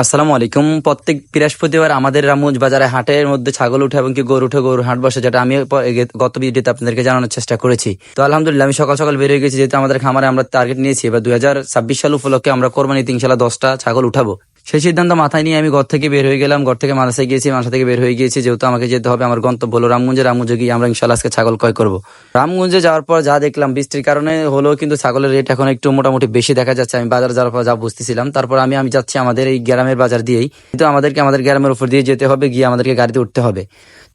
আসসালামু আলাইকুম। প্রত্যেক বৃহস্পতিবার আমাদের রামুজ বাজারে হাটের মধ্যে ছাগল উঠে এবং কি গরু উঠে গরু হাট বসে, যেটা আমি গত ভিডিওতে আপনাদেরকে জানানোর চেষ্টা করেছি। তো আলহামদুলিল্লাহ, আমি সকাল সকাল বেরিয়ে গেছি, যেহেতু আমাদের খামারে আমরা টার্গেট নিয়েছি, এবার দুই হাজার ছাব্বিশ সাল উপলক্ষে আমরা কোরবানি তিনশালা দশটা ছাগল উঠাবো। সেই সিদ্ধান্ত মাথায় নিয়ে আমি ঘর থেকে বের হয়ে গেলাম, ঘর থেকে মাদ্রাসায় গিয়েছি মাদ্রাসা থেকে বের হয়ে গিয়েছি। যেহেতু আমাকে যেতে হবে, আমার গন্তব্য হলো রামগঞ্জে। রামগঞ্জে গিয়ে আমরা ইনশাল্লাহ আজকে ছাগল ক্রয় করব। রামগঞ্জে যাওয়ার পর যা দেখলাম, বৃষ্টির কারণে হলো কিন্তু ছাগলের রেট এখন একটু মোটামুটি বেশি দেখা যাচ্ছে। আমি বাজার যাওয়ার পর যা বুঝতেছিলাম, তারপর আমি আমি যাচ্ছি আমাদের এই গ্রামের বাজার দিয়েই। কিন্তু আমাদেরকে, আমাদের গ্রামের উপর দিয়ে যেতে হবে, গিয়ে আমাদেরকে গাড়িতে উঠতে হবে।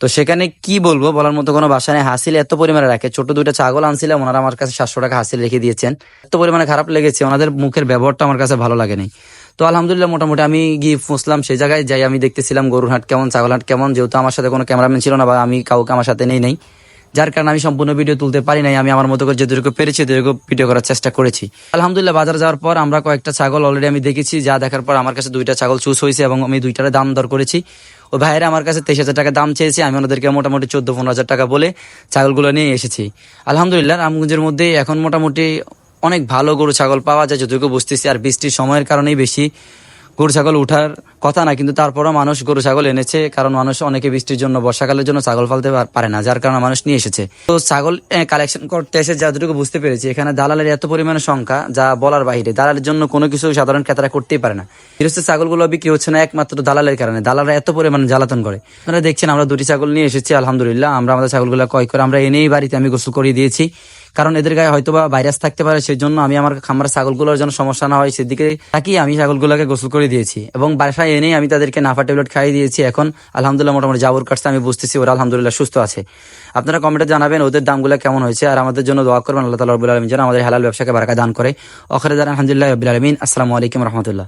তো সেখানে কি বলব, বলার মতো কোনো বাসা নেই। হাসিল এত পরিমাণে রাখে। ছোট দুইটা ছাগল আনছিলাম, ওনারা আমার কাছে সাতশো টাকা হাসিল রেখে দিয়েছেন। এত পরিমাণে খারাপ লেগেছে, ওনাদের মুখের ব্যবহারটা আমার কাছে ভালো লাগেনি তো আলহামদুলিল্লাহ মোটামুটি আমি গিয়ে পৌঁছলাম সেই জায়গায় যাই, আমি দেখতেছিলাম গরুর হাট কেমন, ছাগল হাট কেমন। যেহেতু আমার সাথে কোনো ক্যামেরাম্যান ছিল না বা আমি কাউকে আমার সাথে নেই নাই। যার কারণে আমি সম্পূর্ণ ভিডিও তুলতে পারি নাই, আমি আমার মতো করে যেটুকু পেরেছি যেটুকু ভিডিও করার চেষ্টা করেছি। আলহামদুলিল্লাহ বাজার যাওয়ার পর আমরা কয়েকটা ছাগল অলরেডি আমি দেখেছি, যা দেখার পর আমার কাছে দুইটা ছাগল চুজ হয়েছে এবং আমি দুইটার দাম দর করেছি। ও ভাইয়েরা আমার কাছে তেইশ হাজার টাকা দাম চেয়েছে, আমি ওনাদেরকে মোটামুটি চোদ্দ পনেরো হাজার টাকা বলে ছাগলগুলো নিয়ে এসেছি। আলহামদুলিল্লাহ, রামগঞ্জের মধ্যে এখন মোটামুটি অনেক ভালো গরু, ছাগল পাওয়া যায়, যতটুকু বুঝতেছি। আর বৃষ্টির সময়ের কারণেই বেশি গরু, ছাগল উঠার কথা না, কিন্তু তারপরও মানুষ গরু, ছাগল এনেছে। কারণ মানুষ অনেকে বৃষ্টির জন্য, বর্ষাকালের জন্য ছাগল ফালতে পারে না। যার কারণে মানুষ নিয়ে এসেছে। তো ছাগল কালেকশন করতে এসে যতটুকু বুঝতে পেরেছি, এখানে দালালের এত পরিমাণে সংখ্যা, যা বলার বাইরে। দালালের জন্য কোনো কিছু সাধারণ ক্রেতারা করতেই পারে না। গৃহস্থ ছাগলগুলো বিক্রি হচ্ছে না একমাত্র দালালের কারণে। দালালরা এত পরিমাণে জ্বালাতন করে। আপনারা দেখছেন, আমরা দুটি ছাগল নিয়ে এসেছি, আলহামদুলিল্লাহ। আমরা আমাদের ছাগলগুলো ক্রয় করে আমরা এনেই বাড়িতে আমি গোসল করিয়ে দিয়েছি। কারণ এদের গায়ে হয়তো বা ভাইরাস থাকতে পারে সেই জন্য আমি আমার খামার ছাগলগুলোর যেন সমস্যা না হয়, সেদিকে তাকিয়ে আমি ছাগলগুলোকে গোসল করে দিয়েছি। এবং বাসায় এনেই আমি তাদেরকে নাফা ট্যাবলেট খাইয়ে দিয়েছি। এখন আলহামদুলিল্লাহ মোটামুটি জাবর কাটছে আমি বুঝতেছি, ওরা আলহামদুলিল্লাহ সুস্থ আছে। আপনারা কমেন্টে জানাবেন ওদের দামগুলো কেমন হয়েছে। আর আমাদের জন্য দোয়া করবেন, আল্লাহ তালা আলমিন যেন আমাদের হালাল ব্যবসাকে বারাকা দান করে। অখরে দান আলহামদুলিল্লাহ রবিল আলমিন। আসসালামু আলাইকুম রহমতুল্লাহ।